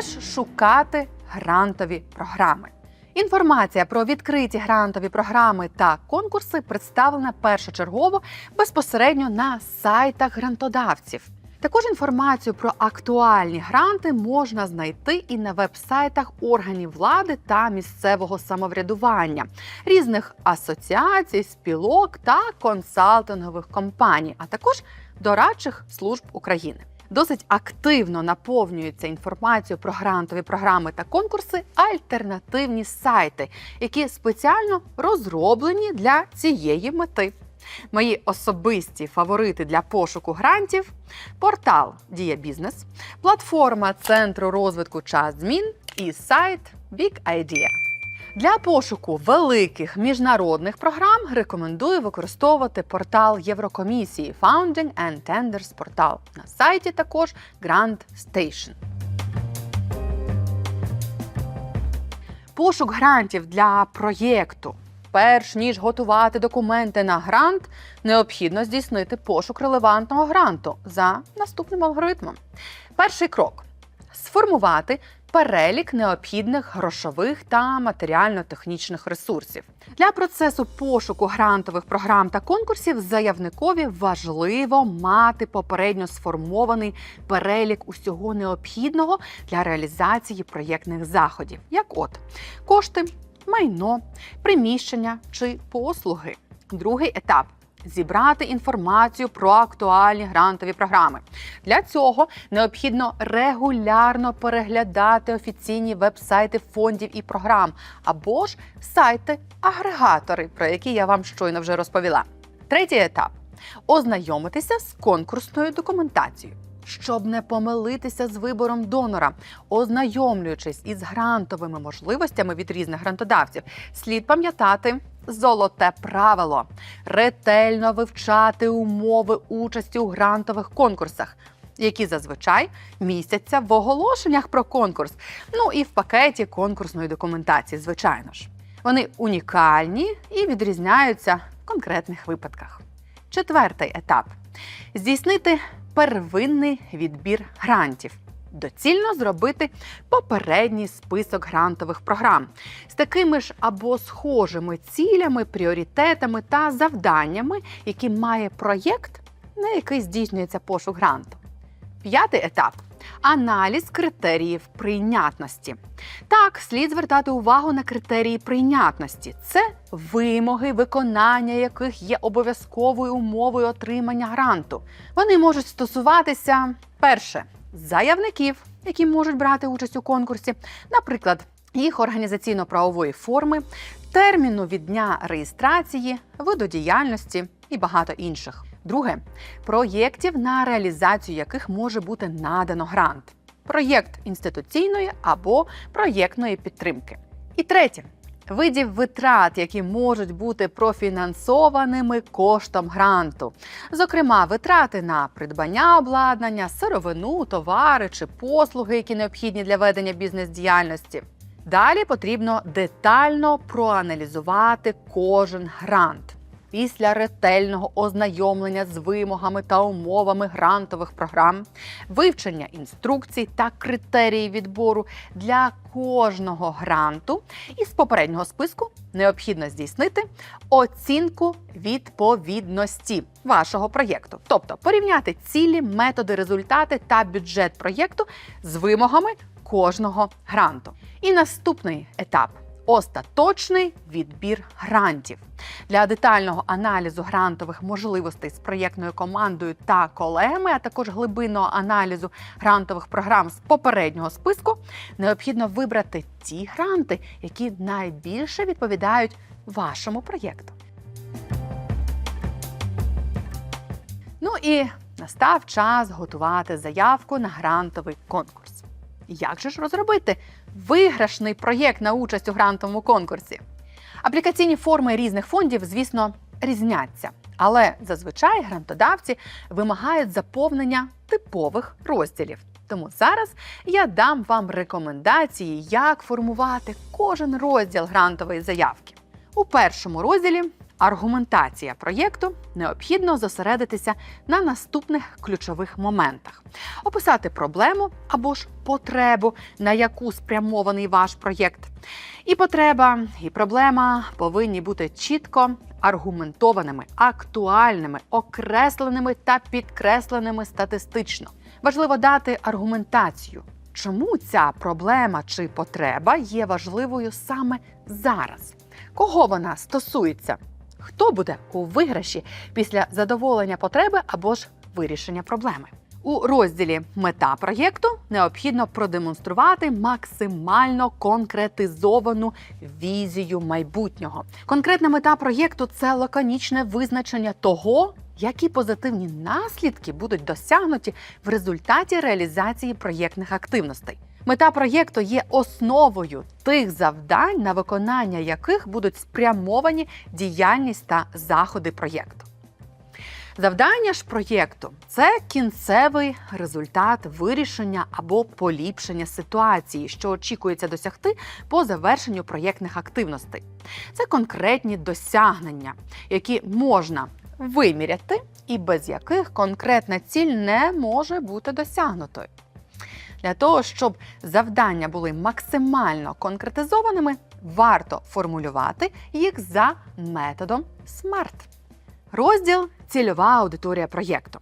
теж шукати грантові програми. Інформація про відкриті грантові програми та конкурси представлена першочергово безпосередньо на сайтах грантодавців. Також інформацію про актуальні гранти можна знайти і на веб-сайтах органів влади та місцевого самоврядування, різних асоціацій, спілок та консалтингових компаній, а також дорадчих служб України. Досить активно наповнюється інформацією про грантові програми та конкурси альтернативні сайти, які спеціально розроблені для цієї мети. Мої особисті фаворити для пошуку грантів портал Дія Бізнес, платформа Центру розвитку час змін і сайт Big Idea. Для пошуку великих міжнародних програм рекомендую використовувати портал Єврокомісії Founding and Tenders Portal. На сайті також Grand Station. Пошук грантів для проєкту. Перш ніж готувати документи на грант, необхідно здійснити пошук релевантного гранту за наступним алгоритмом. Перший крок сформувати перелік необхідних грошових та матеріально-технічних ресурсів. Для процесу пошуку грантових програм та конкурсів заявникові важливо мати попередньо сформований перелік усього необхідного для реалізації проєктних заходів, як от кошти, майно, приміщення чи послуги. Другий етап. Зібрати інформацію про актуальні грантові програми. Для цього необхідно регулярно переглядати офіційні веб-сайти фондів і програм або ж сайти-агрегатори, про які я вам щойно вже розповіла. Третій етап ознайомитися з конкурсною документацією. Щоб не помилитися з вибором донора, ознайомлюючись із грантовими можливостями від різних грантодавців, слід пам'ятати золоте правило ретельно вивчати умови участі у грантових конкурсах, які зазвичай містяться в оголошеннях про конкурс, ну і в пакеті конкурсної документації, звичайно ж. Вони унікальні і відрізняються в конкретних випадках. Четвертий етап здійснити первинний відбір грантів. Доцільно зробити попередній список грантових програм з такими ж або схожими цілями, пріоритетами та завданнями, які має проєкт, на який здійснюється пошук гранту. П'ятий етап аналіз критеріїв прийнятності. Так, слід звертати увагу на критерії прийнятності. Це вимоги, виконання яких є обов'язковою умовою отримання гранту. Вони можуть стосуватися перше заявників, які можуть брати участь у конкурсі, наприклад, їх організаційно-правової форми, терміну від дня реєстрації, виду діяльності і багато інших. Друге проєктів, на реалізацію яких може бути надано грант, проєкт інституційної або проєктної підтримки. І третє видів витрат, які можуть бути профінансованими коштом гранту, зокрема, витрати на придбання обладнання, сировину, товари чи послуги, які необхідні для ведення бізнес-діяльності. Далі потрібно детально проаналізувати кожен грант. Після ретельного ознайомлення з вимогами та умовами грантових програм, вивчення інструкцій та критерії відбору для кожного гранту. Із попереднього списку необхідно здійснити оцінку відповідності вашого проєкту, тобто порівняти цілі, методи, результати та бюджет проєкту з вимогами кожного гранту. І наступний етап остаточний відбір грантів. Для детального аналізу грантових можливостей з проєктною командою та колегами, а також глибинного аналізу грантових програм з попереднього списку, необхідно вибрати ті гранти, які найбільше відповідають вашому проєкту. Ну і настав час готувати заявку на грантовий конкурс. Як же ж розробити виграшний проєкт на участь у грантовому конкурсі? Аплікаційні форми різних фондів, звісно, різняться, але зазвичай грантодавці вимагають заповнення типових розділів. Тому зараз я дам вам рекомендації, як формувати кожен розділ грантової заявки. У першому розділі аргументація проєкту, необхідно зосередитися на наступних ключових моментах: описати проблему або ж потребу, на яку спрямований ваш проєкт. І потреба, і проблема повинні бути чітко аргументованими, актуальними, окресленими та підкресленими статистично. Важливо дати аргументацію, чому ця проблема чи потреба є важливою саме зараз. Кого вона стосується? Хто буде у виграші після задоволення потреби або ж вирішення проблеми? У розділі Мета проєкту необхідно продемонструвати максимально конкретизовану візію майбутнього. Конкретна мета проєкту це лаконічне визначення того, які позитивні наслідки будуть досягнуті в результаті реалізації проєктних активностей. Мета проєкту є основою тих завдань, на виконання яких будуть спрямовані діяльність та заходи проєкту. Завдання ж проєкту це кінцевий результат вирішення або поліпшення ситуації, що очікується досягти по завершенню проєктних активностей. Це конкретні досягнення, які можна виміряти, і без яких конкретна ціль не може бути досягнутою. Для того, щоб завдання були максимально конкретизованими, варто формулювати їх за методом SMART. Розділ Цільова аудиторія проєкту.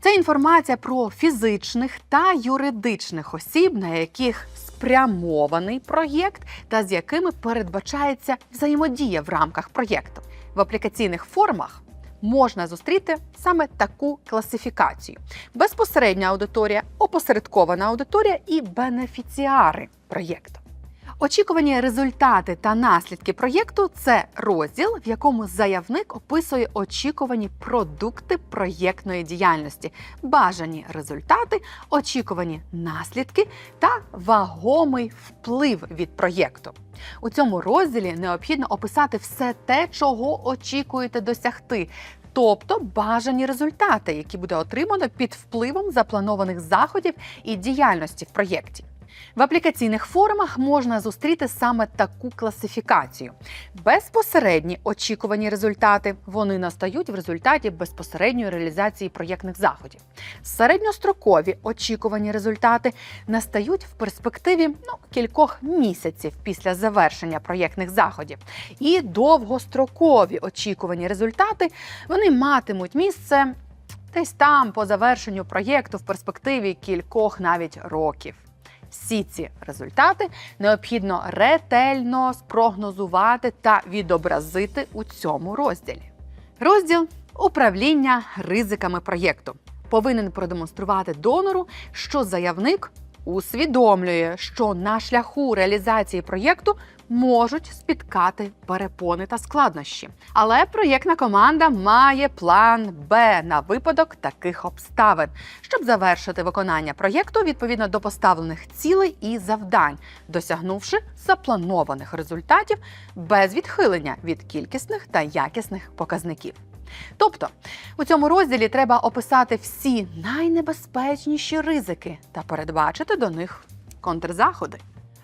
Це інформація про фізичних та юридичних осіб, на яких спрямований проєкт та з якими передбачається взаємодія в рамках проєкту. В аплікаційних формах можна зустріти саме таку класифікацію: безпосередня аудиторія, опосередкована аудиторія і бенефіціари проєкту. Очікувані результати та наслідки проєкту це розділ, в якому заявник описує очікувані продукти проєктної діяльності, бажані результати, очікувані наслідки та вагомий вплив від проєкту. У цьому розділі необхідно описати все те, чого очікуєте досягти. Тобто бажані результати, які буде отримано під впливом запланованих заходів і діяльності в проєкті. В аплікаційних формах можна зустріти саме таку класифікацію. Безпосередні очікувані результати вони настають в результаті безпосередньої реалізації проєктних заходів. Середньострокові очікувані результати настають в перспективі ну, кількох місяців після завершення проєктних заходів. І довгострокові очікувані результати вони матимуть місце десь там по завершенню проєкту в перспективі кількох навіть років. Всі ці результати необхідно ретельно спрогнозувати та відобразити у цьому розділі. Розділ управління ризиками проєкту повинен продемонструвати донору, що заявник усвідомлює, що на шляху реалізації проєкту можуть спіткати перепони та складнощі. Але проєктна команда має план Б на випадок таких обставин, щоб завершити виконання проєкту відповідно до поставлених цілей і завдань, досягнувши запланованих результатів без відхилення від кількісних та якісних показників. Тобто у цьому розділі треба описати всі найнебезпечніші ризики та передбачити до них контрзаходи.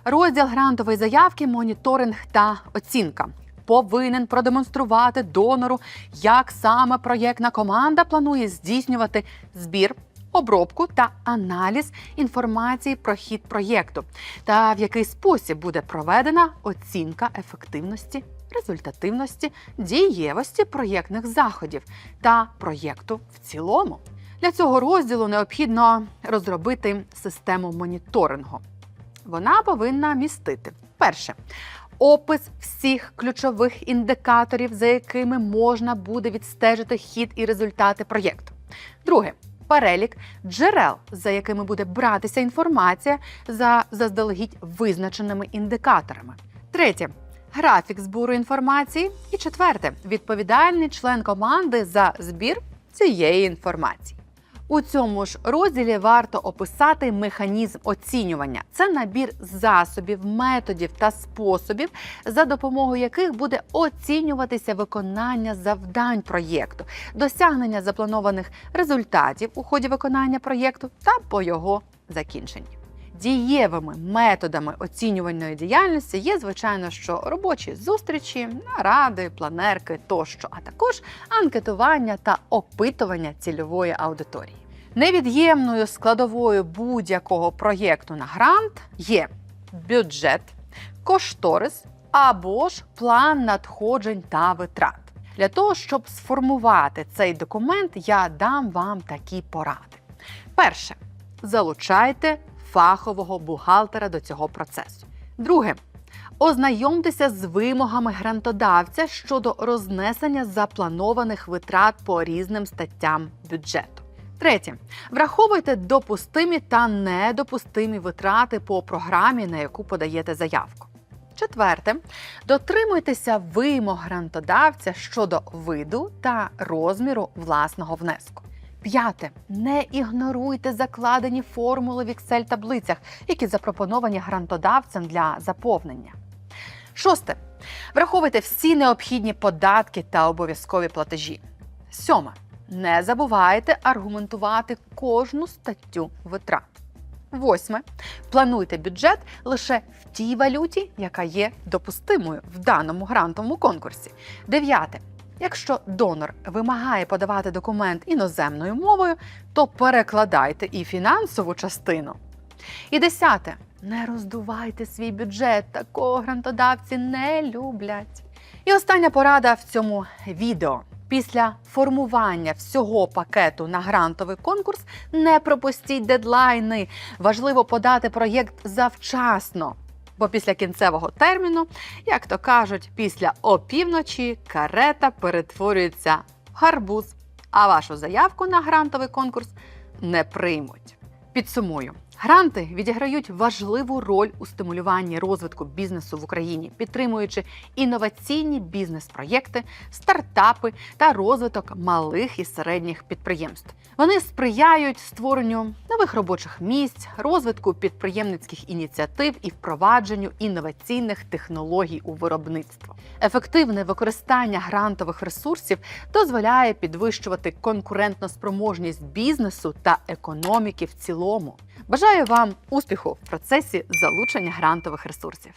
Розділ грантової заявки, моніторинг та оцінка повинен продемонструвати донору, як саме проєктна команда планує здійснювати збір. Обробку та аналіз інформації про хід проєкту, та в який спосіб буде проведена оцінка ефективності, результативності, дієвості проєктних заходів та проєкту в цілому. Для цього розділу необхідно розробити систему моніторингу. Вона повинна містити перше. Опис всіх ключових індикаторів, за якими можна буде відстежити хід і результати проєкту. Друге перелік джерел, за якими буде братися інформація за заздалегідь визначеними індикаторами. Третє графік збору інформації. І четверте відповідальний член команди за збір цієї інформації. У цьому ж розділі варто описати механізм оцінювання. Це набір засобів, методів та способів, за допомогою яких буде оцінюватися виконання завдань проєкту, досягнення запланованих результатів у ході виконання проєкту та по його закінченні. Дієвими методами оцінювальної діяльності є, звичайно, що робочі зустрічі, наради, планерки тощо, а також анкетування та опитування цільової аудиторії. Невід'ємною складовою будь-якого проєкту на грант є бюджет, кошторис або ж план надходжень та витрат. Для того, щоб сформувати цей документ, я дам вам такі поради. Перше, залучайте фахового бухгалтера до цього процесу. Друге, ознайомтеся з вимогами грантодавця щодо рознесення запланованих витрат по різним статтям бюджету. Третє, враховуйте допустимі та недопустимі витрати по програмі, на яку подаєте заявку. Четверте, дотримуйтеся вимог грантодавця щодо виду та розміру власного внеску. П'яте, не ігноруйте закладені формули в excel таблицях, які запропоновані грантодавцем для заповнення. Шосте. Враховуйте всі необхідні податки та обов'язкові платежі. Сьоме. Не забувайте аргументувати кожну статтю витрат. Восьме. Плануйте бюджет лише в тій валюті, яка є допустимою в даному грантовому конкурсі. Дев'яте. Якщо донор вимагає подавати документ іноземною мовою, то перекладайте і фінансову частину. І десяте. Не роздувайте свій бюджет, такого грантодавці не люблять. І остання порада в цьому відео. Після формування всього пакету на грантовий конкурс не пропустіть дедлайни. Важливо подати проєкт завчасно. Бо після кінцевого терміну, як то кажуть, після опівночі карета перетворюється в гарбуз, а вашу заявку на грантовий конкурс не приймуть. Підсумую. Гранти відіграють важливу роль у стимулюванні розвитку бізнесу в Україні, підтримуючи інноваційні бізнес-проєкти, стартапи та розвиток малих і середніх підприємств. Вони сприяють створенню нових робочих місць, розвитку підприємницьких ініціатив і впровадженню інноваційних технологій у виробництво. Ефективне використання грантових ресурсів дозволяє підвищувати конкурентноспроможність бізнесу та економіки в цілому. Бажаю вам успіху в процесі залучення грантових ресурсів.